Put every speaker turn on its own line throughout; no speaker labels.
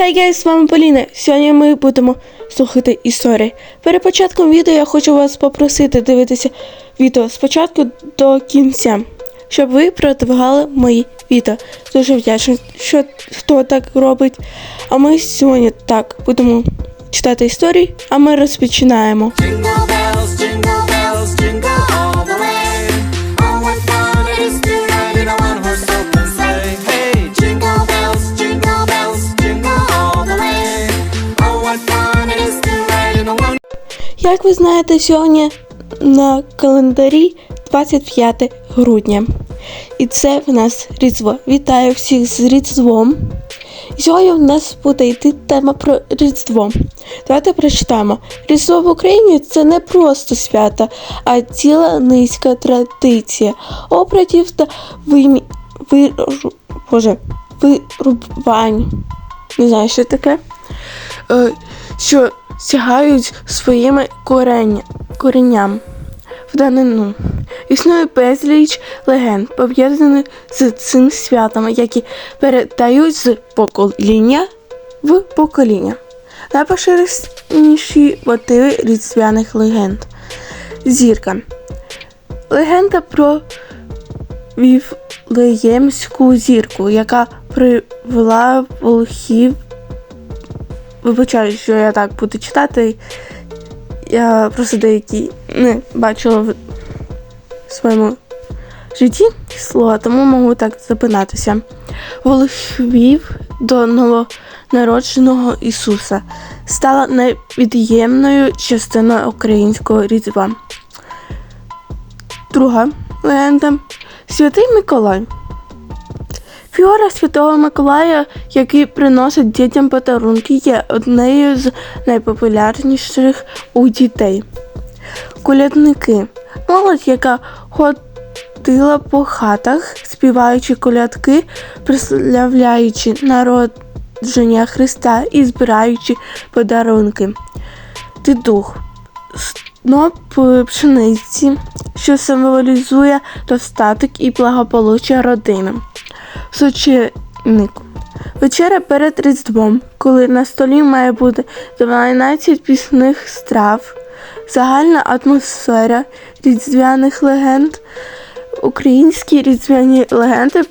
Хей гейс, з вами Поліна. Сьогодні ми будемо слухати історії. Перед початком відео я хочу вас попросити дивитися відео спочатку до кінця, щоб ви продвигали мої відео. Дуже вдячний, що хто так робить. А ми сьогодні так будемо читати історії, а ми розпочинаємо. Як ви знаєте, сьогодні на календарі 25 грудня. І це в нас Різдво. Вітаю всіх з Різдвом. Сьогодні в нас буде йти тема про Різдво. Давайте прочитаємо. Різдво в Україні це не просто свято, а ціла низька традиція обрядів та вимі... виру... Боже, вирубань. Не знаю, що таке. Що сягають своїми корення, коренням в данину. Існує безліч легенд, пов'язаних з цим святом, які передають з покоління в покоління. Найпоширеніші мотиви різдвяних легенд. Зірка. Легенда про Віфлеємську зірку, яка привела волхів Вибачаю, що я так буду читати. Я просто деякі не бачила в своєму житті слова, тому можу так запинатися. Волхвів до новонародженого Ісуса стала невід'ємною частиною українського різдва. Друга легенда Святий Миколай. Фігура Святого Миколая, який приносить дітям подарунки, є однією з найпопулярніших у дітей. Колядники. Молодь, яка ходила по хатах, співаючи колядки, прославляючи народження Христа і збираючи подарунки. Дідух. Сноп пшениці, що символізує достаток і благополуччя родини. Сочинник. Вечеря перед Різдвом, коли на столі має бути 12 пісних страв, загальна атмосфера різдвяних легенд, українські різдвяні легенди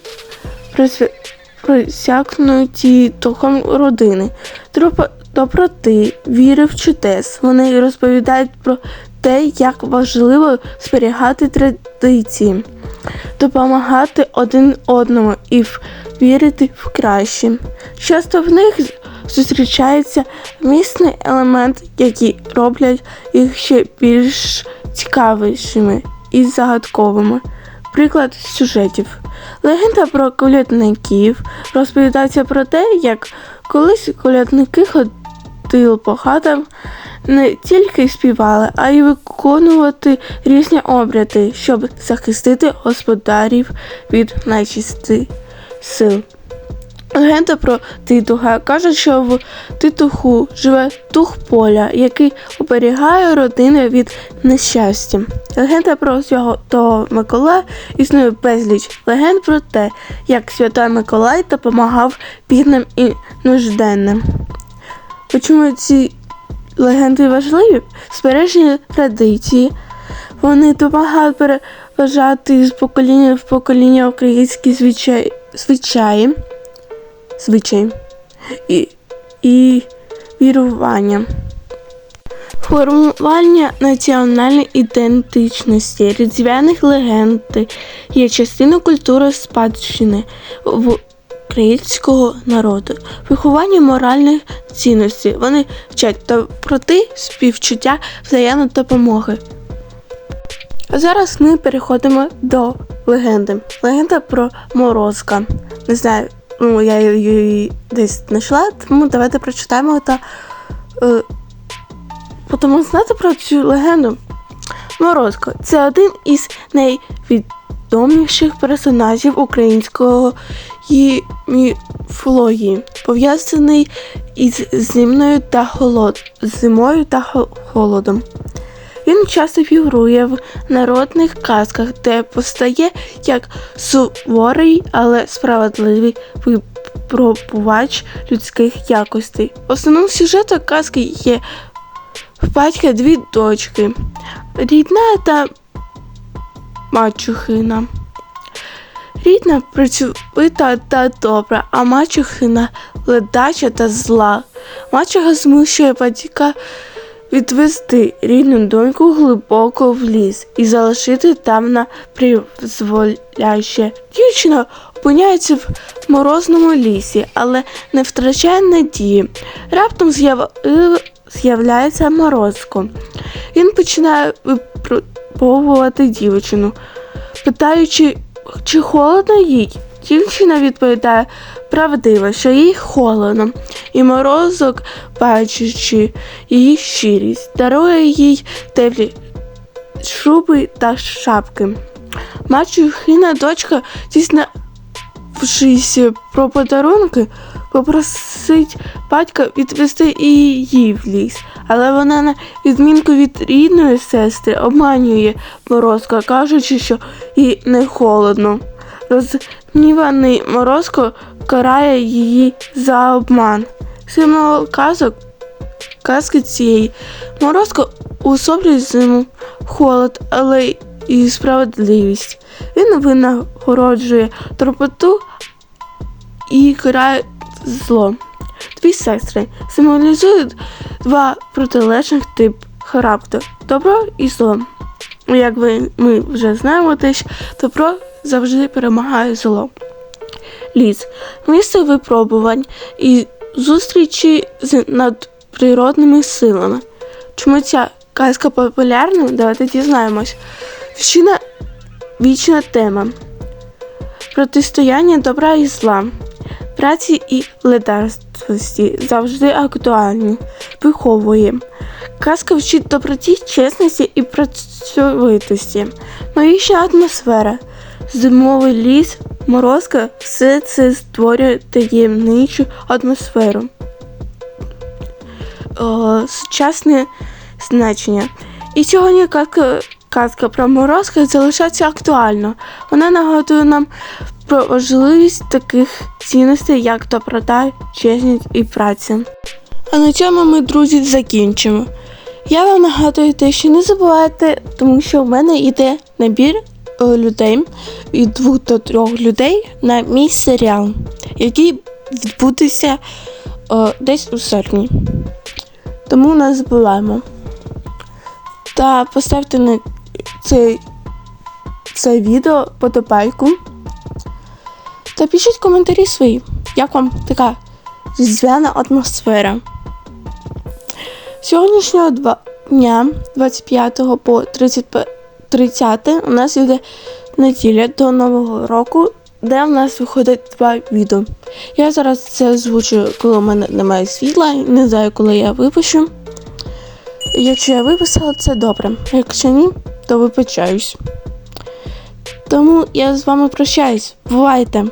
просякнуті духом родини, Тропо- доброти, віри в чудес. Вони розповідають про те, як важливо зберігати традиції допомагати один одному і вірити в краще. Часто в них зустрічається місний елемент, які роблять їх ще більш цікавішими і загадковими. Приклад сюжетів. Легенда про колядників розповідається про те, як колись колядники ходили по хатам, не тільки співали, а й виконувати різні обряди, щоб захистити господарів від нечисти сил. Легенда про Титуха каже, що в Титуху живе дух поля, який оберігає родину від нещастя. Легенда про Святого Миколая існує безліч легенд про те, як Святой Миколай допомагав бідним і нужденним. Чому ці легенди важливі? Збереження традиції. Вони допомагають переважати з покоління в покоління українські звичаї, звичаї, звичаї і, і вірування. Формування національної ідентичності різдвяних легенд є частиною культури спадщини в українського народу, виховання моральних цінностей. Вони вчать доброти, співчуття, взаємної допомоги. А зараз ми переходимо до легенди. Легенда про Морозка. Не знаю, ну я її десь знайшла, тому давайте прочитаємо та. Е, Будемо знати про цю легенду. Морозко це один із найвідоміших персонажів українського ї- міфології, пов'язаний із зимною та холод... зимою та холодом. Він часто фігурує в народних казках, де постає як суворий, але справедливий випробувач людських якостей. Основним сюжетом казки є батька дві дочки, рідна та мачухина. Рідна працьовита та добра, а мачухина ледача та зла. Мачуха змушує батька відвести рідну доньку глибоко в ліс і залишити там на призволяще. Дівчина опиняється в морозному лісі, але не втрачає надії. Раптом е, з'являється морозко. Він починає випробовувати дівчину, питаючи, чи холодно їй. Дівчина відповідає правдиво, що їй холодно, і морозок, бачачи її щирість, дарує їй теплі шуби та шапки. Мачухина дочка, дізнавшись про подарунки, попросить батька відвести її в ліс, але вона на відмінку від рідної сестри обманює морозка, кажучи, що їй не холодно. Розгніваний морозко карає її за обман. Символ казок казки цієї морозко уособлює зиму, холод, але і справедливість. Він винагороджує турботу і карає зло. Дві сестри символізують два протилежних тип характеру добро і зло. Як ми вже знаємо, теж добро завжди перемагає зло. Ліс місце випробувань і зустрічі з надприродними силами. Чому ця казка популярна? Давайте дізнаємось. Вчина вічна тема. Протистояння добра і зла, праці і ледарствості завжди актуальні, виховує. Казка вчить доброті, чесності і працьовитості. Магічна атмосфера, зимовий ліс, морозка все це створює таємничу атмосферу. О, сучасне значення. І сьогодні казка, казка про морозка залишається актуально. Вона нагадує нам про важливість таких цінностей, як доброта, чесність і праця. А на цьому ми, друзі, закінчимо. Я вам нагадую те, що не забувайте, тому що в мене йде набір е, людей від двох до трьох людей на мій серіал, який відбудеться е, десь у серпні. Тому не забуваємо. Та поставте на цей, це відео подобайку. Та пишіть коментарі свої, як вам така різдвяна атмосфера. Сьогоднішнього два дня, 25 по 30, 30 у нас йде неділя до Нового року, де в нас виходить два відео. Я зараз це озвучу, коли у мене немає світла, не знаю, коли я випущу. Якщо я виписала, це добре. Якщо ні, то вибачаюсь. Тому я з вами прощаюсь. Бувайте!